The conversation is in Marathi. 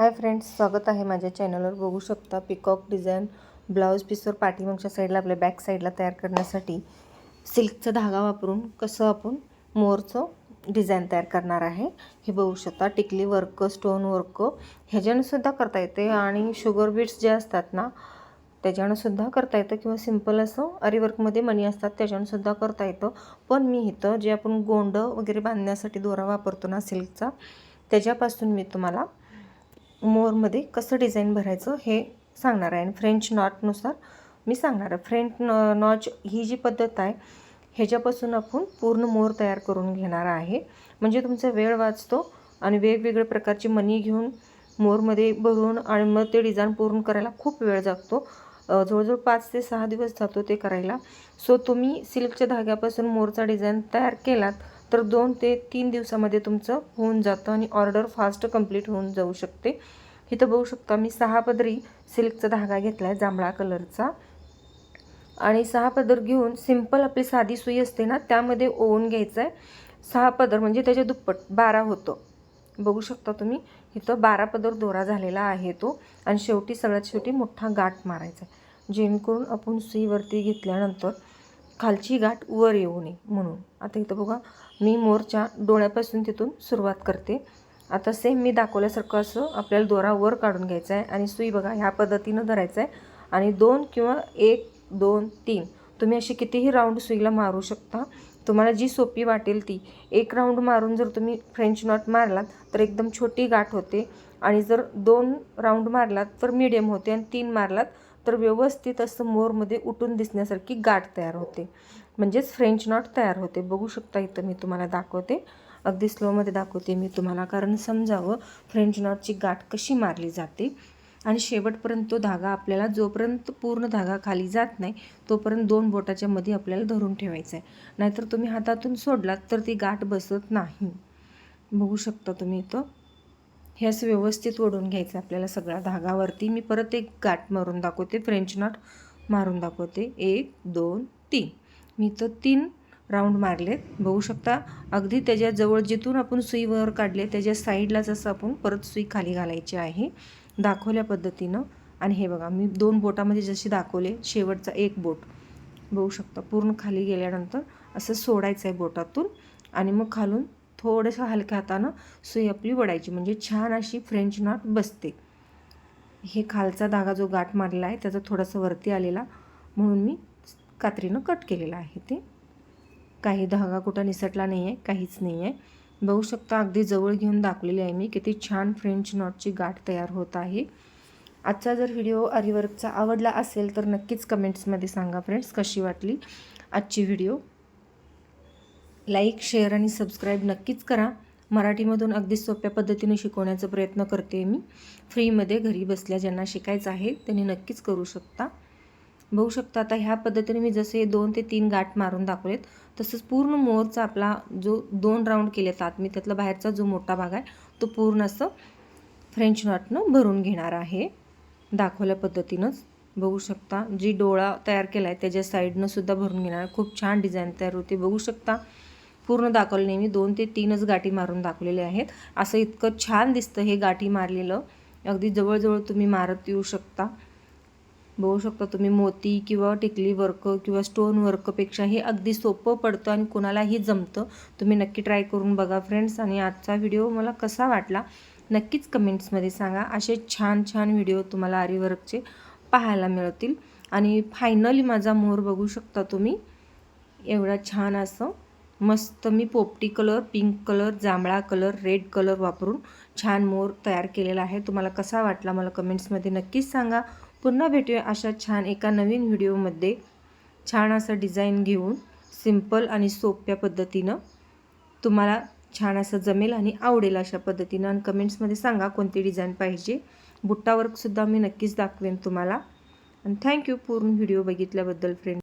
हाय फ्रेंड्स स्वागत आहे माझ्या चॅनलवर. बघू शकता पिकॉक डिझाईन ब्लाऊज पीसवर पाठीमागच्या साईडला आपल्या बॅक साईडला तयार करण्यासाठी सिल्कचा धागा वापरून कसं आपण मोरचं डिझाईन तयार करणार आहे हे बघू शकता. टिकली वर्क स्टोन वर्क ह्याच्यानं सुद्धा करता येते आणि शुगर बीट्स जे असतात ना त्याच्यानं सुद्धा करता येतं किंवा सिंपल असं अरीवर्कमध्ये मणी असतात त्याच्यानंसुद्धा करता येतं. पण मी इथं जे आपण गोंड वगैरे बांधण्यासाठी दोरा वापरतो ना सिल्कचा त्याच्यापासून मी तुम्हाला मोरमध्ये कसं डिझाईन भरायचं हे सांगणार आहे. आणि फ्रेंच नॉटनुसार मी सांगणार आहे. फ्रेंच न नॉच ही जी पद्धत आहे ह्याच्यापासून आपण पूर्ण मोर तयार करून घेणार आहे. म्हणजे तुमचा वेळ वाचतो आणि वेगवेगळ्या प्रकारची मनी घेऊन मोरमध्ये भरून आणि मग ते डिझाईन पूर्ण करायला खूप वेळ जागतो. जवळजवळ पाच ते सहा दिवस जातो ते करायला. सो तुम्ही सिल्कच्या धाग्यापासून मोरचा डिझाईन तयार केलात तर दोन ते तीन दिवसामध्ये तुमचं होऊन जातं आणि ऑर्डर फास्ट कंप्लीट होऊन जाऊ शकते. इथं बघू शकता मी सहा पदरी सिल्कचा धागा घेतला आहे जांभळा कलरचा. आणि सहा पदर घेऊन सिंपल आपली साधी सुई असते ना त्यामध्ये ओवून घ्यायचं आहे सहा पदर म्हणजे त्याच्या दुप्पट बारा होतं. बघू शकता तुम्ही इथं बारा पदर दोरा झालेला आहे तो. आणि शेवटी सगळ्यात शेवटी मोठा गाठ मारायचा आहे. जेणेकरून आपण सुईवरती घेतल्यानंतर खालची गाठ वर येऊ नये म्हणून. आता इथं बघा मी मोरच्या डोळ्यापासून तिथून सुरुवात करते. आता सेम मी दाखवल्यासारखं असं आपल्याला दोरा वर काढून घ्यायचा आहे आणि सुई बघा ह्या पद्धतीनं धरायचं आहे. आणि दोन किंवा एक दोन तीन. तुम्ही अशी कितीही राऊंड सुईला मारू शकता. तुम्हाला जी सोपी वाटेल ती. एक राऊंड मारून जर तुम्ही फ्रेंच नॉट मारलात तर एकदम छोटी गाठ होते. आणि जर दोन राऊंड मारलात तर मीडियम होते. आणि तीन मारलात तर व्यवस्थित असं मोरमध्ये उठून दिसण्यासारखी गाठ तयार होते. म्हणजेच फ्रेंच नॉट तयार होते. बघू शकता इथं मी तुम्हाला दाखवते. अगदी स्लोमध्ये दाखवते मी तुम्हाला कारण समजावं फ्रेंच नॉटची गाठ कशी मारली जाते. आणि शेवटपर्यंत तो धागा आपल्याला जोपर्यंत पूर्ण धागा खाली जात नाही तोपर्यंत दोन बोटाच्या मध्ये आपल्याला धरून ठेवायचा आहे. नाहीतर तुम्ही हातातून सोडलात तर ती गाठ बसत नाही. बघू शकता तुम्ही इथं. हे असं व्यवस्थित ओढून घ्यायचं आपल्याला सगळ्या धागावरती. मी परत एक गाठ मारून दाखवते. फ्रेंच नॉट मारून दाखवते. एक दोन तीन. मी तर तीन राऊंड मारलेत. बघू शकता अगदी त्याच्याजवळ जिथून आपण सुईवर काढले त्याच्या साईडलाच असं आपण परत सुई खाली घालायची आहे. दाखवल्या पद्धतीनं. आणि हे बघा मी दोन बोटामध्ये जसे दाखवले शेवटचा एक बोट. बघू शकता पूर्ण खाली गेल्यानंतर असं सोडायचं आहे बोटातून. आणि मग खालून थोडंसं हलक्या हातानं सुई आपली वडायची. म्हणजे छान अशी फ्रेंच नॉट बसते. हे खालचा धागा जो गाठ मारलेला आहे त्याचा थोडासा वरती आलेला म्हणून मी कात्रीनं कट केलेला आहे ते. काही धागा कुठं निसटला नाही आहे काहीच नाही आहे बघू शकता अगदी जवळ घेऊन दाखवलेली आहे मी. किती छान फ्रेंच नॉटची गाठ तयार होत आहे. आजचा जर व्हिडिओ आरीवर्कचा आवडला असेल तर नक्कीच कमेंट्समध्ये सांगा फ्रेंड्स कशी वाटली आजची व्हिडिओ. लाईक शेअर आणि सबस्क्राईब नक्कीच करा. मराठीमधून अगदी सोप्या पद्धतीने शिकवण्याचा प्रयत्न करते मी. फ्रीमध्ये घरी बसल्या ज्यांना शिकायचं आहे त्यांनी नक्कीच करू शकता. बघू शकता आता ह्या पद्धतीने मी जसे दोन ते तीन गाठ मारून दाखवलेत तसंच पूर्ण मोरचा आपला जो दोन राऊंड केलेत आत मी त्यातला बाहेरचा जो मोठा भाग आहे तो पूर्ण असं फ्रेंच नॉटनं भरून घेणार आहे. दाखवल्या पद्धतीनंच. बघू शकता जी डोळा तयार केला आहे त्याच्या साईडनंसुद्धा भरून घेणार. खूप छान डिझाईन तयार होते. बघू शकता पूर्ण दाखवलं नाही. मी दोन ते तीनच गाठी मारून दाखवलेले आहेत. असं इतकं छान दिसतं हे गाठी मारलेलं. अगदी जवळजवळ तुम्ही मारत येऊ शकता. बघू शकता तुम्ही मोती किंवा टिकली वर्क किंवा स्टोन वर्कपेक्षा हे अगदी सोपं पडतं आणि कुणालाही जमतं. तुम्ही नक्की ट्राय करून बघा फ्रेंड्स आणि आजचा व्हिडिओ मला कसा वाटला नक्कीच कमेंट्समध्ये सांगा. असे छान छान व्हिडिओ तुम्हाला आरीवर्कचे पाहायला मिळतील. आणि फायनली माझा मोर बघू शकता तुम्ही. एवढा छान असं मस्त मी पोपटी कलर पिंक कलर जांभळा कलर रेड कलर वापरून छान मोर तयार केलेला आहे. तुम्हाला कसा वाटला मला कमेंट्समध्ये नक्कीच सांगा. पुन्हा भेटूया अशा छान एका नवीन व्हिडिओमध्ये. छान असं डिझाईन घेऊन सिंपल आणि सोप्या पद्धतीनं तुम्हाला छान असं जमेल आणि आवडेल अशा पद्धतीनं आणि कमेंट्समध्ये सांगा कोणती डिझाईन पाहिजे. बुट्टा वर्कसुद्धा मी नक्कीच दाखवेन तुम्हाला. आणि थँक्यू पूर्ण व्हिडिओ बघितल्याबद्दल फ्रेंड